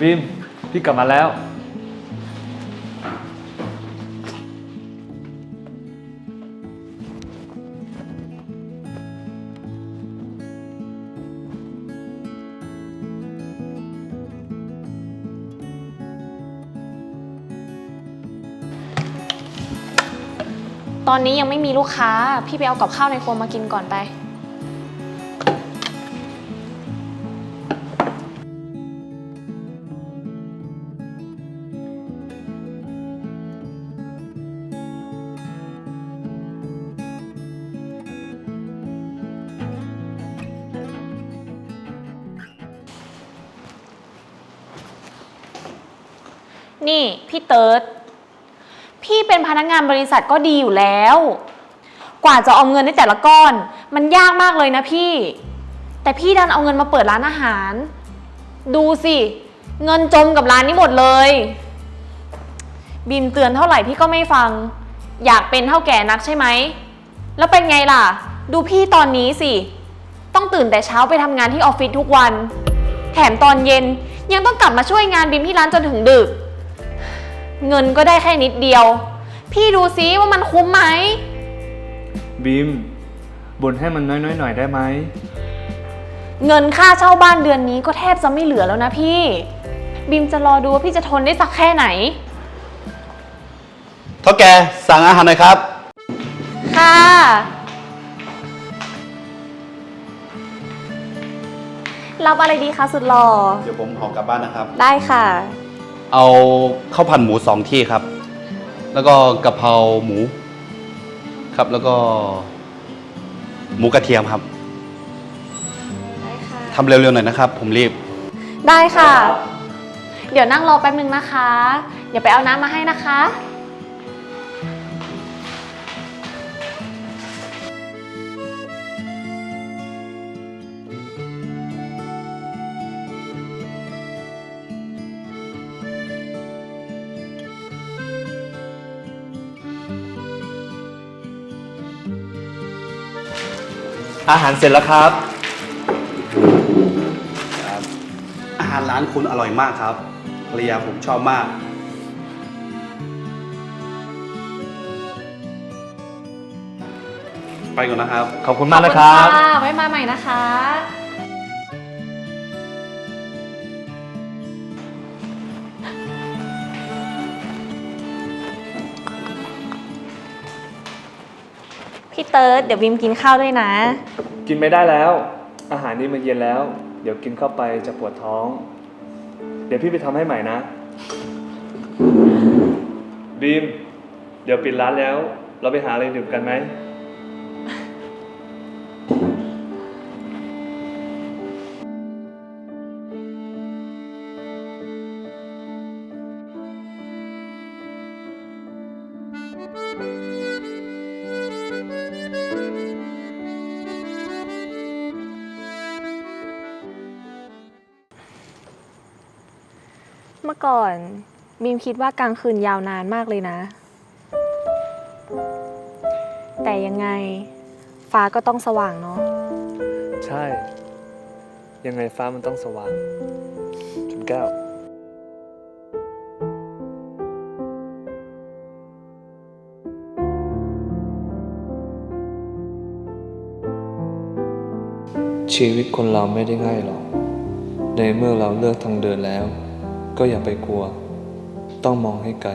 บีมพี่กลับมาแล้ว ตอนนี้ยังไม่มีลูกค้า พี่ไปเอากับข้าวในครัวมากินก่อนไป นี่พี่เติร์ดพี่เป็นพนักงานบริษัทก็ดีอยู่แล้ว กว่าจะเอาเงินได้แต่ละก้อน มันยากมากเลยนะพี่ แต่พี่ดันเอาเงินมาเปิดร้านอาหาร ดูสิ เงินจมกับร้านนี้หมดเลย บีมเตือนเท่าไหร่พี่ก็ไม่ฟัง อยากเป็นเท่าแก่นักใช่ไหม แล้วเป็นไงล่ะ ดูพี่ตอนนี้สิ ต้องตื่นแต่เช้าไปทำงานที่ออฟฟิศทุกวัน แถมตอนเย็นยังต้องกลับมาช่วยงานบีมที่ร้านจนถึงดึก เงินก็ได้แค่นิดเดียว พี่ดูซิว่ามันคุ้มไหม บีมบ่นให้มันน้อยๆหน่อยได้ไหม เงินค่าเช่าบ้านเดือนนี้ก็แทบจะไม่เหลือแล้วนะพี่บิมจะรอดูว่าพี่จะทนได้สักแค่ไหน เท่าแกสั่งอาหารหน่อยครับ ค่ะ รับอะไรดีคะสุดหล่อ เดี๋ยวผมขอกลับบ้านนะครับ ได้ค่ะ เอาข้าวผัดหมูสองที่ครับ แล้วก็กะเพราหมู ครับ แล้วก็ หมูกระเทียมครับได้ค่ะ ทำเร็วๆหน่อยนะครับ ผมรีบ ได้ค่ะ เดี๋ยวนั่งรอแป๊บนึงนะคะ เดี๋ยวไปเอาน้ำมาให้นะคะ อาหารเสร็จแล้วครับอาหารร้านคุณอร่อยมากครับภรรยาผมชอบมาก ไปก่อนนะครับ ขอบคุณมากนะครับ ขอณะไว้มาใหม่นะคะ พี่เติร์ดเดี๋ยววิมกินข้าวด้วยนะ กินไม่ได้แล้ว อาหารนี้มันเย็นแล้ว เดี๋ยวกินเข้าไปจะปวดท้อง เดี๋ยวพี่ไปทำให้ใหม่นะบีม เดี๋ยวปิดร้านแล้ว เราไปหาอะไรดื่มกันไหม เมื่อก่อนบีมคิดว่ากลางคืนยาวนานมากเลยนะ แต่ยังไงฟ้าก็ต้องสว่างเนาะใช่ ยังไงฟ้ามันต้องสว่างชนแก้ว ชีวิตคนเราไม่ได้ง่ายหรอก ในเมื่อเราเลือกทางเดินแล้ว ก็อย่าไปกลัว ต้องมองให้ไกล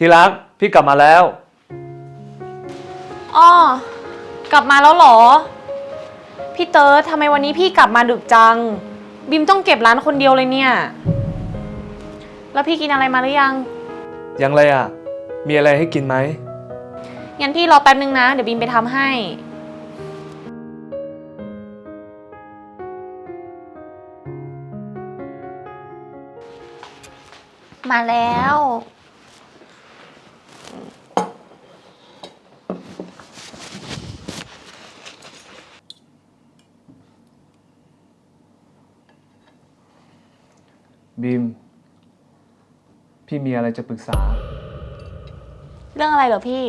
ที่รักพี่กลับมาแล้ว อ้อกลับมาแล้วเหรอ พี่เติร์ดทำไมวันนี้พี่กลับมาดึกจัง บิมต้องเก็บร้านคนเดียวเลยเนี่ย แล้วพี่กินอะไรมาหรือยัง ยังเลยอะ มีอะไรให้กินไหม งั้นพี่รอแป๊บนึงนะ เดี๋ยวบีมไปทำให้ มาแล้ว บีม พี่มีอะไรจะปรึกษา เรื่องอะไรเหรอพี่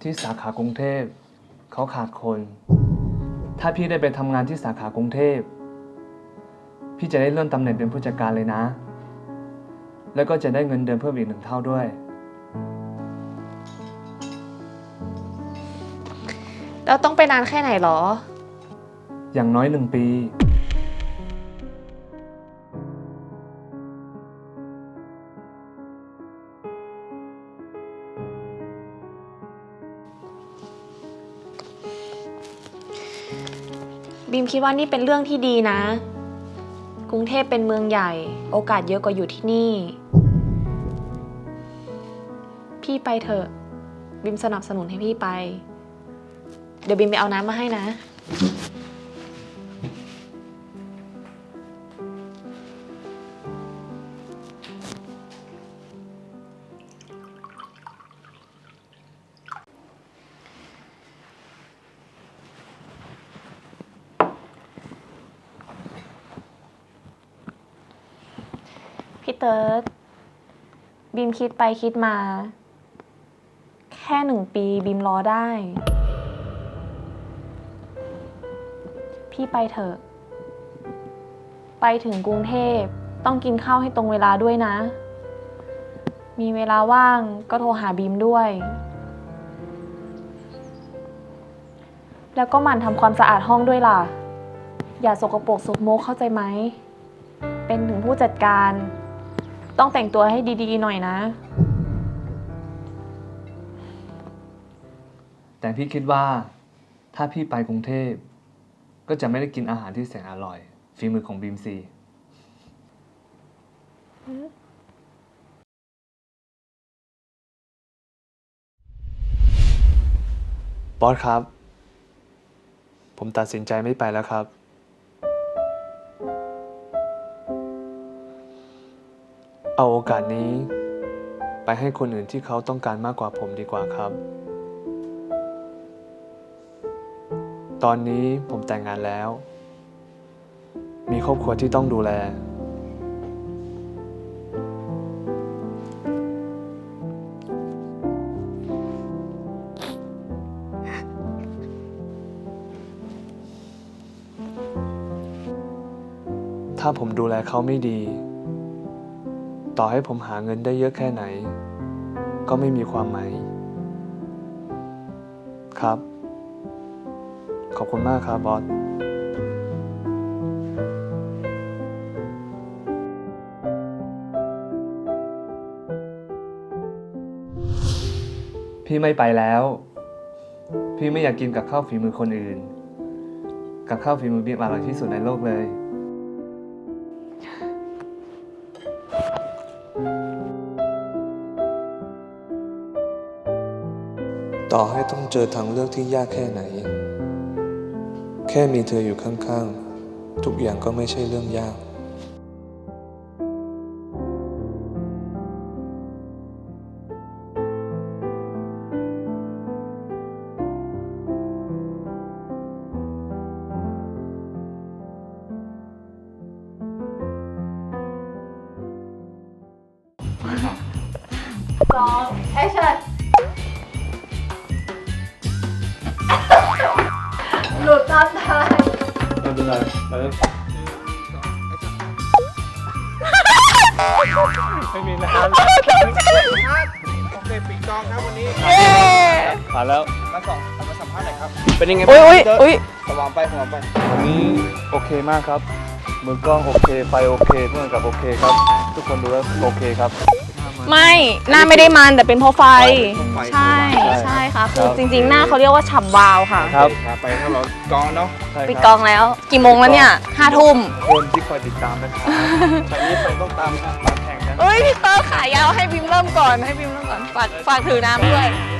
ที่สาขากรุงเทพเขาขาดคน ถ้าพี่ได้ไปทำงานที่สาขากรุงเทพ พี่จะได้เลื่อนตำแหน่งเป็นผู้จัดการเลยนะ แล้วก็จะได้เงินเดือนเพิ่มอีกหนึ่งเท่าด้วย แล้วต้องไปนานแค่ไหนเหรอ อย่างน้อยหนึ่งปี บีมคิดว่านี่เป็นเรื่องที่ดีนะ กรุงเทพเป็นเมืองใหญ่ โอกาสเยอะกว่าอยู่ที่นี่ พี่ไปเถอะบีมสนับสนุนให้พี่ไป เดี๋ยวบีมไปเอาน้ำมาให้นะ พี่เติร์ดบีมคิดไปคิดมา แค่หนึ่งปีบีมรอได้ พี่ไปเถอะ ไปถึงกรุงเทพต้องกินข้าวให้ตรงเวลาด้วยนะ มีเวลาว่างก็โทรหาบีมด้วย แล้วก็หมั่นทำความสะอาดห้องด้วยล่ะ อย่าสกปรกสกโมกเข้าใจไหม เป็นถึงผู้จัดการ ต้องแต่งตัวให้ดีๆหน่อยนะ แต่พี่คิดว่าถ้าพี่ไปกรุงเทพ ก็จะไม่ได้กินอาหารที่แสนอร่อยฝีมือของบีมซีบอสครับ ผมตัดสินใจไม่ไปแล้วครับ เอาโอกาสนี้ ไปให้คนอื่นที่เขาต้องการมากกว่าผมดีกว่าครับ ตอนนี้ผมแต่งงานแล้ว มีครอบครัวที่ต้องดูแล ถ้าผมดูแลเขาไม่ดี ต่อให้ผมหาเงินได้เยอะแค่ไหน ก็ไม่มีความหมายครับ ขอบคุณมากครับบอสพี่ไม่ไปแล้ว พี่ไม่อยากกินกับข้าวฝีมือคนอื่น กับข้าวฝีมือบีมอร่อยที่สุดในโลกเลย ต่อให้ต้องเจอทางเลือกที่ยากแค่ไหน แค่มีเธออยู่ข้างๆ ทุกอย่างก็ไม่ใช่เรื่องยาก ไม่เป็นไรไปเลยไม่มีน้ำโอเคปิดกองครับวันนี้ผ่านแล้วมาสองมาสัมภาษณ์หน่อยครับ เป็นยังไงอุ้ยอุ้ยเตอร์อุ้ยสว่างไปสว่างไป วันนี้โอเคมากครับ มือกล้องโอเค ไฟโอเคเพื่อนกับโอเคครับ ทุกคนดูแล้วโอเคครับ ไม่ หน้าไม่ได้มันแต่เป็นเพราะไฟไฟใช่ใช่ค่ะคือครับจริงๆ หน้าเขาเรียกว่าฉ่ำวาวค่ะ ครับครับไปถ้าเรากองเนาะใช่ปิดคกรัอบงแล้ว กี่โมงแล้วเนี่ยห้าทุ่มคนที่คอยติดตามนะครับจากนี้ไปต้องตามมาแข่งกันเอ้ยพี่เตอร์ขายาวให้บิมเริ่มก่อนให้บิมเริ่มก่อนฝากฝากถือน้ำด้วยค